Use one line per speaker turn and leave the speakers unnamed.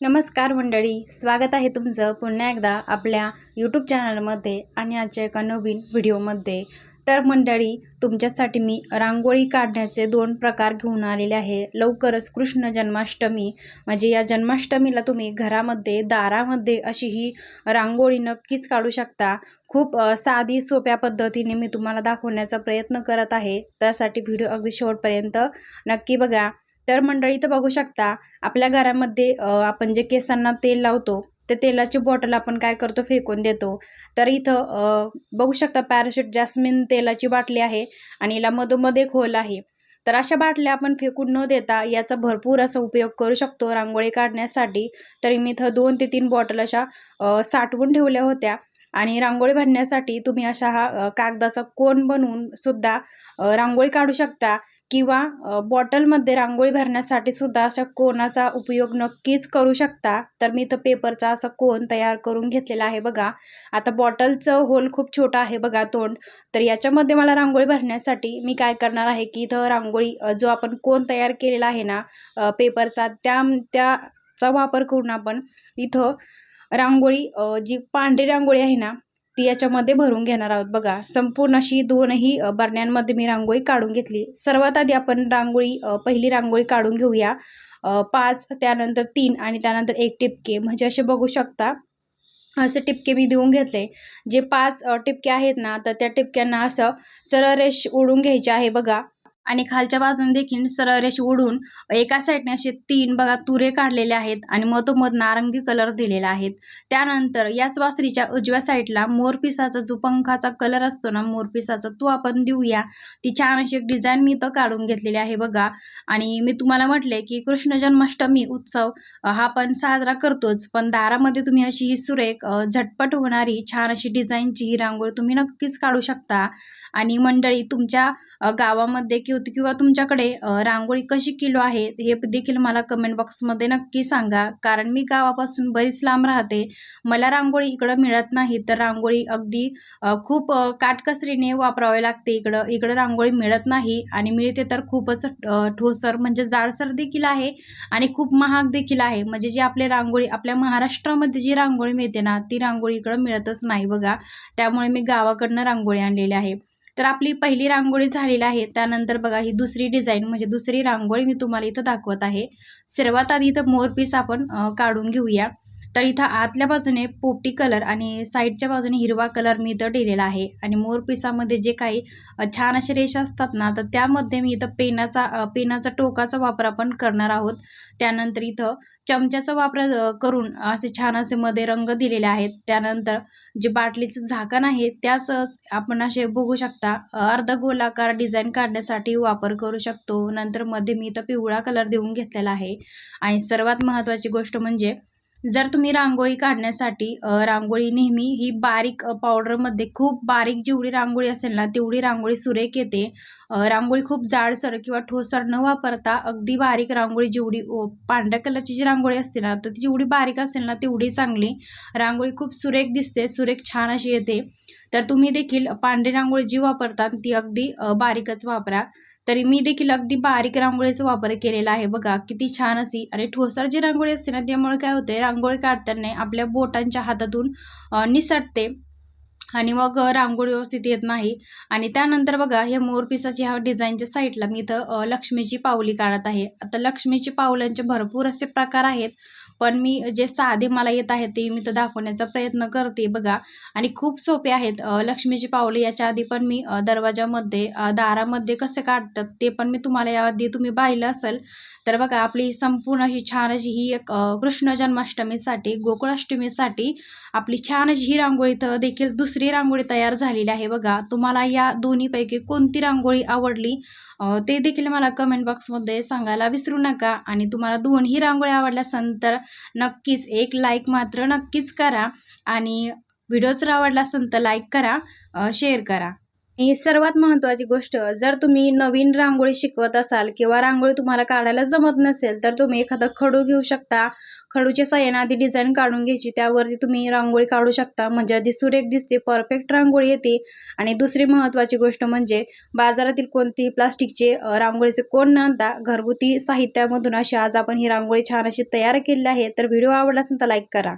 नमस्कार मंडळी स्वागत आहे तुमचं पुन्हा एकदा आपल्या यूट्यूब चॅनलमध्ये आणि आजच्या एका नवीन व्हिडिओमध्ये तर मंडळी तुमच्यासाठी मी रांगोळी काढण्याचे दोन प्रकार घेऊन आलेले आहे. लवकरच कृष्ण जन्माष्टमी. म्हणजे या जन्माष्टमीला तुम्ही घरामध्ये दारामध्ये अशी ही रांगोळी नक्कीच काढू शकता. खूप साधी सोप्या पद्धतीने मी तुम्हाला दाखवण्याचा प्रयत्न करत आहे. त्यासाठी व्हिडिओ अगदी शेवटपर्यंत नक्की बघा. तर मंडळी तर बघू शकता आपल्या घरामध्ये आपण जे केसांना तेल लावतो ते तेलाची बॉटल आपण काय करतो फेकून देतो. तर इथं बघू शकता पॅराशूट जॅस्मिन तेलाची बाटली आहे आणि याला मधोमध एक होल आहे. तर अशा बाटल्या आपण फेकून न देता याचा भरपूर असा उपयोग करू शकतो रांगोळी काढण्यासाठी. तरी मी इथं दोन ते तीन बॉटल अशा साठवून ठेवल्या होत्या आणि रांगोळी भरण्यासाठी तुम्ही अशा हा कागदाचा कोन बनवून सुद्धा रांगोळी काढू शकता. किंवा बॉटलमध्ये रांगोळी भरण्यासाठी सुद्धा अशा कोनाचा उपयोग नक्कीच करू शकता. तर मी इथं पेपरचा असा कोन तयार करून घेतलेला आहे बघा. आता बॉटलचं होल खूप छोटं आहे बघा तोंड. तर याच्यामध्ये मला रांगोळी भरण्यासाठी मी काय करणार आहे की इथं रांगोळी जो आपण कोन तयार केलेला आहे ना पेपरचा त्या त्याचा वापर करून आपण इथं रांगोळी जी पांढरी रांगोळी आहे ना ती याच्यामध्ये भरून घेणार आहोत. बघा संपूर्ण अशी दोनही बरण्यांमध्ये मी रांगोळी काढून घेतली. सर्वात आधी आपण रांगोळी पहिली रांगोळी काढून घेऊया. पाच त्यानंतर तीन आणि त्यानंतर एक टिपके. म्हणजे असे बघू शकता असे टिपके मी देऊन घेतले. जे पाच टिपके आहेत ना तर त्या टिपक्यांना असं सरळ रेष ओढून घ्यायचे आहे. बघा आणि खालच्या बाजूने देखील सरळ रेष ओढून एका साईडने असे तीन बघा तुरे काढलेले आहेत आणि मधोमध नारंगी कलर दिलेला आहेत. त्यानंतर याच वासरीच्या उजव्या साईडला मोरपिसाचा जो पंखाचा कलर असतो ना मोरपिसाचा तो आपण देऊया. ती छान अशी एक डिझाईन मी इथं काढून घेतलेली आहे बघा. आणि मी तुम्हाला म्हटले की कृष्ण जन्माष्टमी उत्सव हा आपण साजरा करतोच. पण दारामध्ये तुम्ही अशी ही सुरेख झटपट होणारी छान अशी डिझाईनची ही रांगोळी तुम्ही नक्कीच काढू शकता. आणि मंडळी तुमच्या गावामध्ये किंवा किंवा तुमच्याकडे रांगोळी कशी किलो आहे हे देखील मला कमेंट बॉक्समध्ये नक्की सांगा. कारण मी गावापासून बरीच लांब राहते. मला रांगोळी इकडं मिळत नाही तर रांगोळी अगदी खूप काटकसरीने वापरावे लागते. इकडं इकडं रांगोळी मिळत नाही आणि मिळते तर खूपच ठोसर म्हणजे जाडसर देखील आहे आणि खूप महाग देखील आहे. म्हणजे जी आपली रांगोळी आपल्या महाराष्ट्रामध्ये जी रांगोळी मिळते ना ती रांगोळी इकडं मिळतच नाही बघा. त्यामुळे मी गावाकडनं रांगोळी आणलेली आहे. तर आपली पहिली रांगोळी झालेली आहे. त्यानंतर बघा ही दुसरी डिझाईन म्हणजे दुसरी रांगोळी मी तुम्हाला इथं दाखवत आहे. सर्वात आधी इथं मोरपीस आपण काढून घेऊया. तर इथं आतल्या बाजूने पोपटी कलर आणि साईडच्या बाजूने हिरवा कलर मी इथं दिलेला आहे. आणि मोरपिसामध्ये जे काही छान असे रेषा असतात ना तर त्यामध्ये मी इथं पेनाचा पेनाचा टोकाचा वापर आपण करणार आहोत. त्यानंतर इथं चमच्याचा वापर करून असे छान असे मध्ये रंग दिलेले आहेत. त्यानंतर जे बाटलीचं झाकण आहे त्याचंच आपण असे बघू शकता. अर्ध गोलाकार डिझाईन काढण्यासाठी वापर करू शकतो. नंतर मध्ये मी इथं पिवळा कलर देऊन घेतलेला आहे. आणि सर्वात महत्त्वाची गोष्ट म्हणजे जर तुम्ही रांगोळी काढण्यासाठी रांगोळी नेहमी ही बारीक पावडरमध्ये खूप बारीक जेवढी रांगोळी असेल ना तेवढी रांगोळी सुरेख येते. रांगोळी खूप जाडसर किंवा ठोसर न वापरता अगदी बारीक रांगोळी जेवढी ओ, पांढऱ्या कलरची जी रांगोळी असते ना तर ती जेवढी बारीक असेल ना तेवढी चांगली रांगोळी खूप सुरेख दिसते सुरेख छान अशी येते. तर तुम्ही देखील पांढरी रांगोळी जी वापरता ती अगदी बारीकच वापरा. तरी मी देखील अगदी बारीक रांगोळीचा वापर केलेला आहे बघा किती छान अशी. आणि ठोसर जी रांगोळी असते ना त्यामुळे काय होते रांगोळी काढताना आपल्या बोटांच्या हातातून निसटते. आणि मग रांगोळी व्यवस्थित येत नाही. आणि त्यानंतर बघा हे मोरपिसाची ह्या डिझाईनच्या साईडला मी इथं लक्ष्मीची पावली काढत आहे. आता लक्ष्मीची पावलांचे भरपूर असे प्रकार आहेत पण मी जे साधे मला येत आहेत ते मी तर दाखवण्याचा प्रयत्न करते बघा. आणि खूप सोपे आहेत लक्ष्मीची पावले याच्या आधी पण मी दरवाजामध्ये दारामध्ये कसे काढतात ते पण मी तुम्हाला याआधी तुम्ही पाहिलं असेल. तर बघा आपली संपूर्ण अशी छान अशी ही एक कृष्ण जन्माष्टमीसाठी गोकुळाष्टमीसाठी आपली छान अशी ही रांगोळी तर देखील दुसरी रांगोळी तयार झालेली आहे. बघा तुम्हाला या दोन्हीपैकी कोणती रांगोळी आवडली ते देखील मला कमेंट बॉक्समध्ये सांगायला विसरू नका. आणि तुम्हाला दोन्ही रांगोळी आवडल्या असेल तर नक्कीच एक लाईक मात्र नक्कीच करा. आणि व्हिडिओ जर आवडला असेल तर लाईक करा शेअर करा. ही सर्वात महत्त्वाची गोष्ट जर तुम्ही नवीन रांगोळी शिकवत असाल किंवा रांगोळी तुम्हाला काढायला जमत नसेल तर तुम्ही एखादा खडू घेऊ शकता. खडूच्या साह्याने आधी डिझाईन काढून घ्यायची त्यावरती तुम्ही रांगोळी काढू शकता. म्हणजे आधी सुरेख दिसते परफेक्ट रांगोळी येते. आणि दुसरी महत्त्वाची गोष्ट म्हणजे बाजारातील कोणतीही प्लास्टिकचे रांगोळीचे कोण न आणता घरगुती साहित्यामधून अशी आज आपण ही रांगोळी छान अशी तयार केलेली आहे. तर व्हिडिओ आवडला असेल तर लाईक करा.